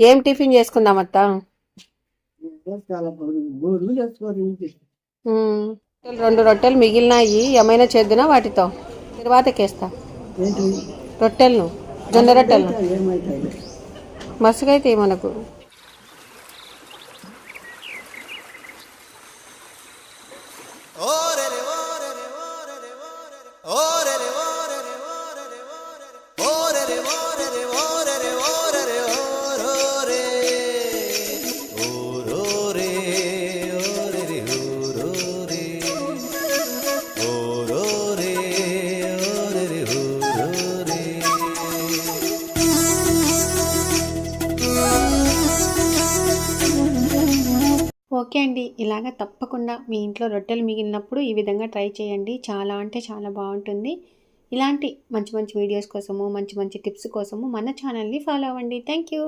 ఏం టిఫిన్ చేసుకుందాం అత్త. రెండు రొట్టెలు మిగిలినాయి. ఏమైనా చేద్దునా వాటితో? తర్వాతకేస్తా. రొట్టెలను జొన్న రొట్టెలను. ఏమవుతాయి మస్తుగైతాయి మనకు ఓకే అండి. ఇలాగ తప్పకుండా మీ ఇంట్లో రొట్టెలు మిగిలినప్పుడు ఈ విధంగా ట్రై చేయండి. చాలా అంటే చాలా బాగుంటుంది. ఇలాంటి మంచి మంచి వీడియోస్ కోసము మంచి మంచి టిప్స్ కోసము మన ఛానల్ని ఫాలో అవ్వండి. Thank you